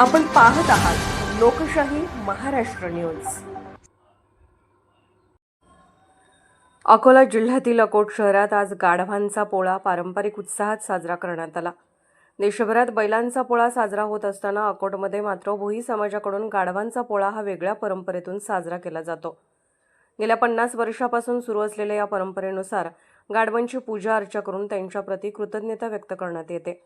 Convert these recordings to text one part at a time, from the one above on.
आपण पाहत आहात लोकशाही महाराष्ट्र न्यूज. अकोला जिल्ह्यातील अकोट शहरात आज गाढवांचा पोळा पारंपरिक उत्साहात साजरा करण्यात आला. देशभरात बैलांचा पोळा साजरा होत असताना अकोटमध्ये मात्र भोई समाजाकडून गाढवांचा पोळा हा वेगळ्या परंपरेतून साजरा केला जातो. गेल्या पन्नास वर्षापासून सुरू असलेल्या या परंपरेनुसार गाढवांची पूजा अर्चा करून त्यांच्याप्रती कृतज्ञता व्यक्त करण्यात येते.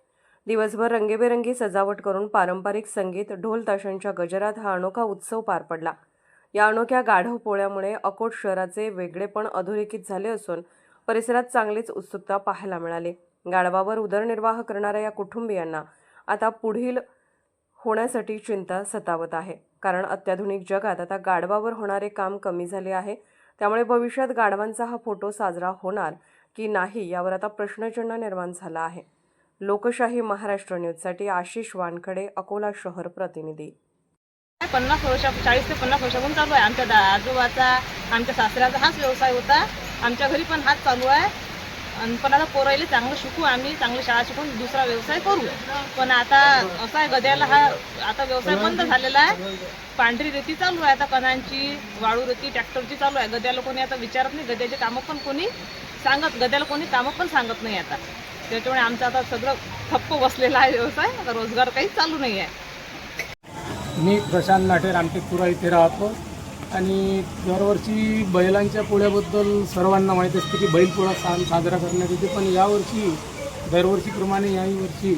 दिवसभर रंगीबेरंगी सजावट करून पारंपरिक संगीत ढोल ताशांच्या गजरात हा अनोखा उत्सव पार पडला. या अनोख्या गाढव पोळ्यामुळे अकोट शहराचे वेगळेपण अधोरेखित झाले असून परिसरात चांगलीच उत्सुकता पाहायला मिळाली. गाढवावर उदरनिर्वाह करणाऱ्या या कुटुंबियांना आता पुढील होण्यासाठी चिंता सतावत आहे. कारण अत्याधुनिक जगात आता गाढवावर होणारे काम कमी झाले आहे. त्यामुळे भविष्यात गाढवांचा हा फोटो साजरा होणार की नाही यावर आता प्रश्नचिन्ह निर्माण झाला आहे. लोकशाही महाराष्ट्र न्यूजसाठी आशिष वानखडे अकोला शहर प्रतिनिधी. पन्नास वर्षा चाळीस ते पन्नास वर्षापासून चालू आहे. आमच्या दा आजोबाचा आमच्या सासऱ्याचा हाच व्यवसाय होता. आमच्या घरी पण हाच चालू आहे. आणि पण आता पोरायला चांगलं शिकू आम्ही चांगली शाळा शिकून दुसरा व्यवसाय करू. पण आता असा आहे गद्याला हा आता व्यवसाय बंद झालेला आहे. पांढरी रेती चालू आहे आता कणांची वाळू रेती ट्रॅक्टरची चालू आहे. गद्याला कोणी आता विचारत नाही. गद्याचे कामं पण कोणी सांगत गद्याला कोणी कामं पण सांगत नाही आता. त्याच्यामुळे आमचं आता सगळं ठप्प बसलेला आहे व्यवसाय. आता रोजगार काही चालू नाही आहे. मी प्रशांत नाटे रामटेकपुरा इथे राहतो. आणि दरवर्षी बैलांच्या पोळ्याबद्दल सर्वांना माहीत असते की बैलपोळा सण साजरा करण्यात येते. पण यावर्षी दरवर्षीप्रमाणे याही वर्षी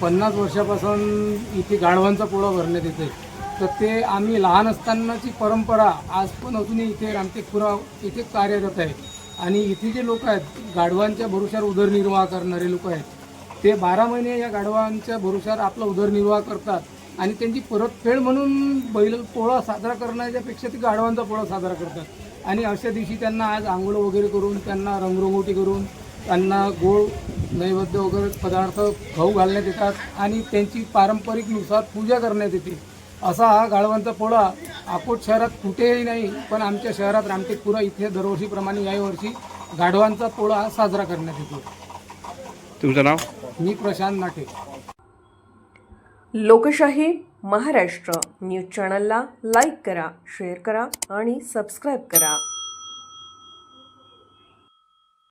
पन्नास वर्षापासून इथे गाढवांचा पोळा भरण्यात येते तर ते आम्ही लहान असतानाची परंपरा आज पण अजूनही इथे रामटेकपुरा इथे कार्यरत आहे. आणि इथे जे लोक आहेत गाढवांच्या भरोशावर उदरनिर्वाह करणारे लोक आहेत ते बारा महिने या गाढवांच्या भरोशावर आपला उदरनिर्वाह करतात आणि त्यांची परतफेड म्हणून बैल पोळा साजरा करण्याच्यापेक्षा ते गाढवांचा पोळा साजरा करतात. आणि अशा दिवशी त्यांना आज आंघोळ वगैरे करून त्यांना रंगरंगोटी करून त्यांना गोळ नैवेद्य वगैरे पदार्थ खाऊ घालण्यात येतात आणि त्यांची पारंपरिकनुसार पूजा करण्यात येते. असा हा गाढवांचा पोळा अकोट शहरात कुठेही नाही पण आमच्या शहरात रामटेकपुरा इथे दरवर्षीप्रमाणे याही वर्षी गाढवांचा पोळा हा साजरा करण्यात येतो. तुमचं नाव? मी प्रशांत नाटे. लोकशाही महाराष्ट्र न्यूज चॅनलला लाईक करा शेअर करा आणि सबस्क्राईब करा.